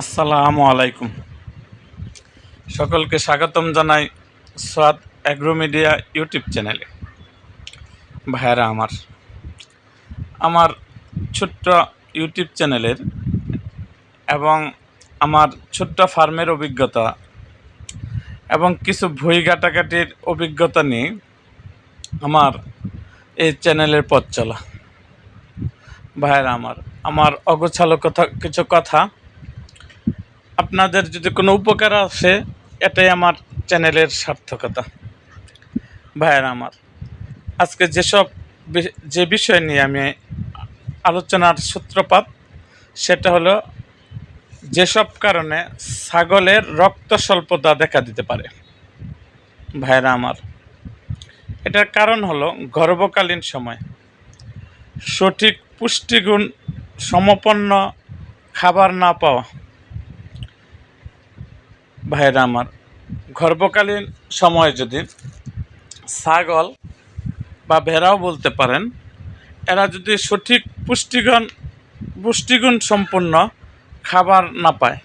আসসালামু আলাইকুম। সকলকে স্বাগতম জানাই সোয়াদ অ্যাগ্রো মিডিয়া ইউটিউব চ্যানেলে। ভাইয়ারা আমার আমার ছোট্ট ইউটিউব চ্যানেলের এবং আমার ছোট্ট ফার্মের অভিজ্ঞতা এবং কিছু ভুই কাটাকাটির অভিজ্ঞতা নিয়ে আমার এই চ্যানেলের পথ চলা। ভাইয়ারা আমার আমার অগোছালো কথা, কিছু কথা আপনাদের যদি কোনো উপকার আসে, এটাই আমার চ্যানেলের সার্থকতা। ভাইয়েরা আমার, আজকে যেসব যে বিষয় নিয়ে আমি আলোচনার সূত্রপাত, সেটা হলো যেসব কারণে ছাগলের রক্ত স্বল্পতা দেখা দিতে পারে। ভাইয়েরা আমার, এটার কারণ হলো গর্ভকালীন সময়। সঠিক পুষ্টিগুণ সমপন্ন খাবার না পাওয়া। ভাইরা আমার, গর্ভকালীন সময়ে যদি ছাগল বা ভেড়াও বলতে পারেন, এরা যদি সঠিক পুষ্টিগুণ পুষ্টিগুণ সম্পন্ন খাবার না পায়,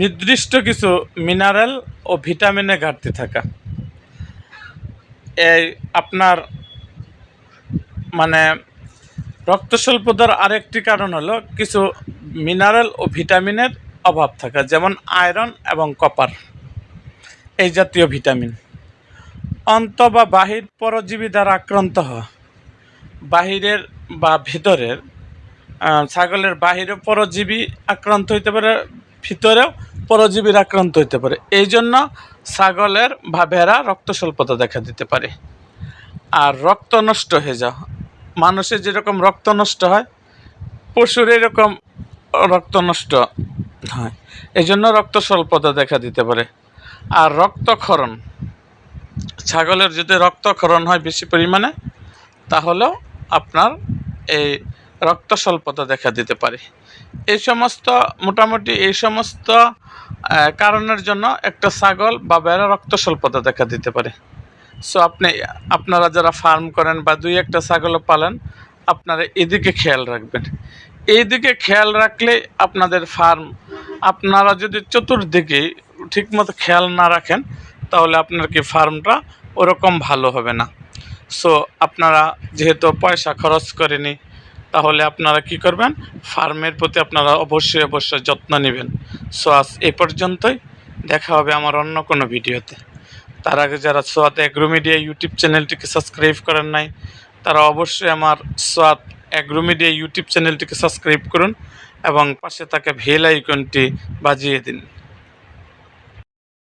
নির্দিষ্ট কিছু মিনারেল ও ভিটামিনে ঘাটতি থাকা। এই আপনার মানে রক্ত স্বল্পতার আরেকটি কারণ হলো কিছু মিনারেল ও ভিটামিনের অভাব থাকা, যেমন আয়রন এবং কপার, এই জাতীয় ভিটামিন। অন্ত বা বাহির পরজীবী দ্বারা আক্রান্ত হওয়া বাহিরের বা ভিতরের ছাগলের বাহিরে পরজীবী আক্রান্ত হইতে পারে, ভিতরেও পরজীবীর আক্রান্ত হইতে পারে। এই জন্য ছাগলের বা ভেড়া রক্ত স্বল্পতা দেখা দিতে পারে। আর রক্ত নষ্ট হয়ে যাওয়া, মানুষের যেরকম রক্ত নষ্ট হয়, পশুর এরকম রক্ত নষ্ট হয়। এই জন্য রক্ত স্বল্পতা দেখা দিতে পারে। আর রক্তক্ষরণ, ছাগলের যদি রক্তক্ষরণ হয় বেশি পরিমাণে, তাহলেও আপনার এই রক্ত স্বল্পতা দেখা দিতে পারে। এই সমস্ত, মোটামুটি এই সমস্ত কারণের জন্য একটা ছাগল বা বেড়া রক্ত স্বল্পতা দেখা দিতে পারে। সো আপনি, আপনারা যারা ফার্ম করেন বা দুই একটা ছাগলও পালেন, আপনারা এদিকে খেয়াল রাখবেন। এইদিকে খেয়াল রাখলে আপনাদের ফার্ম আপনারা যদি চতুর্দিকে ঠিকমতো খেয়াল না রাখেন, তাহলে আপনার কি ফার্মটা ওরকম ভালো হবে না। সো আপনারা যেহেতু পয়সা খরচ করেনি, তাহলে আপনারা কি করবেন? ফার্মের প্রতি আপনারা অবশ্যই অবশ্যই যত্ন নেবেন। সো আজ এ পর্যন্তই। দেখা হবে আমার অন্য কোনো ভিডিওতে। তার আগে যারা সোয়াত অ্যাগ্রো মিডিয়া ইউটিউব চ্যানেলটিকে সাবস্ক্রাইব করেন নাই, তারা অবশ্যই আমার সোয়াত অ্যাগ্রো মিডিয়া ইউটিউব চ্যানেলটিকে সাবস্ক্রাইব করুন এবং পাশে থাকা ভেল আইকনটি বাজিয়ে দিন।